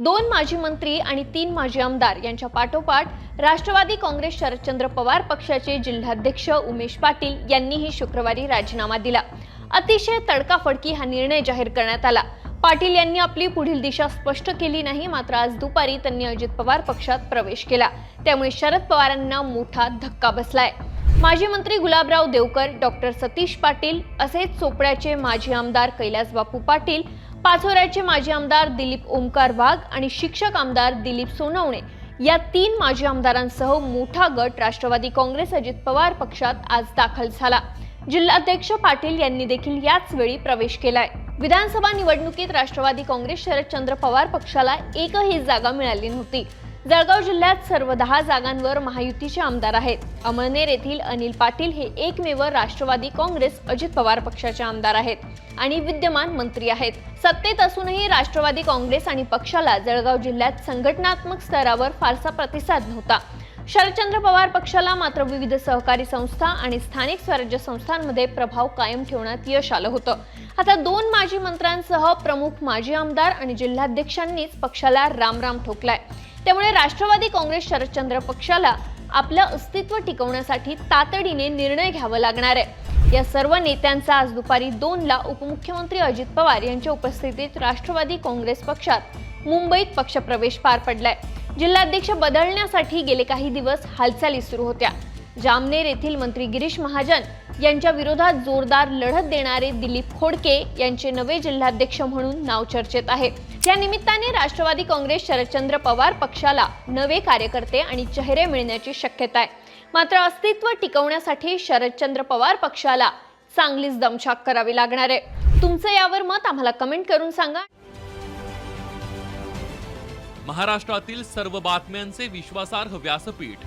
दोन माजी मंत्री आणि तीन माजी आमदार यांच्या पाठोपाठ राष्ट्रवादी काँग्रेस शरदचंद्र पवार पक्षाचे जिल्हाध्यक्ष उमेश पाटील यांनीही शुक्रवारी राजीनामा दिला. अतिशय तडकाफडकी हा निर्णय जाहीर करण्यात आला. पाटील यांनी आपली पुढील दिशा स्पष्ट केली नाही मात्र आज दुपारी त्यांनी अजित पवार पक्षात प्रवेश केला. त्यामुळे शरद पवारांना मोठा धक्का बसलाय. माजी मंत्री गुलाबराव देवकर डॉक्टर सतीश पाटील असेच चोपड्याचे माजी आमदार कैलास बापू पाटील पाचोऱ्याचे माजी आमदार दिलीप ओमकार वाघ आणि शिक्षक आमदार दिलीप सोनवणे या तीन माजी आमदारांसह मोठा गट राष्ट्रवादी काँग्रेस अजित पवार पक्षात आज दाखल झाला. जिल्हाध्यक्ष पाटील यांनी देखील याच वेळी प्रवेश केलाय. विधानसभा निवडणुकीत राष्ट्रवादी काँग्रेस शरदचंद्र पवार पक्षाला एकही जागा मिळाली नव्हती. जळगाव जिल्ह्यात सर्व दहा जागांवर महायुतीचे आमदार आहेत. अमळनेर येथील अनिल पाटील हे एकमेव राष्ट्रवादी काँग्रेस अजित पवार पक्षाचे आमदार आहेत आणि विद्यमान मंत्री आहेत. सत्तेत असूनही राष्ट्रवादी काँग्रेस आणि पक्षाला जळगाव जिल्ह्यात संघटनात्मक स्तरावर फारसा प्रतिसाद नव्हता. शरदचंद्र पवार पक्षाला मात्र विविध सहकारी संस्था आणि स्थानिक स्वराज्य संस्थांमध्ये प्रभाव कायम ठेवण्यात यश आलं होतं. आता दोन माजी मंत्र्यांसह प्रमुख माजी आमदार आणि जिल्हाध्यक्षांनीच पक्षाला रामराम ठोकलाय. त्यामुळे राष्ट्रवादी काँग्रेस शरदचंद्र पक्षाला आपलं अस्तित्व टिकवण्यासाठी तातडीने निर्णय घ्यावा लागणार आहे. या सर्व नेत्यांचा आज दुपारी दोनला उपमुख्यमंत्री अजित पवार यांच्या उपस्थितीत राष्ट्रवादी काँग्रेस पक्षात मुंबईत पक्षप्रवेश पार पडलाय. जिल्हाध्यक्ष बदलण्यासाठी गेले काही दिवस हालचाली सुरू होत्या. जामनेर येथील मंत्री गिरीश महाजन यांच्या विरोधात जोरदार लढत देणारे दिलीप खोडके यांचे नवे जिल्हाध्यक्ष म्हणून नाव चर्चेत आहे. या निमित्ताने राष्ट्रवादी काँग्रेस शरदचंद्र पवार पक्षाला नवे कार्यकर्ते आणि चेहरे मिळण्याची शक्यता आहे. मात्र अस्तित्व टिकवण्यासाठी शरदचंद्र पवार पक्षाला चांगलीच दमछाक करावी लागणार आहे. तुमचं यावर मत आम्हाला कमेंट करून सांगा. महाराष्ट्रातील सर्व बातम्यांचे विश्वासार्ह व्यासपीठ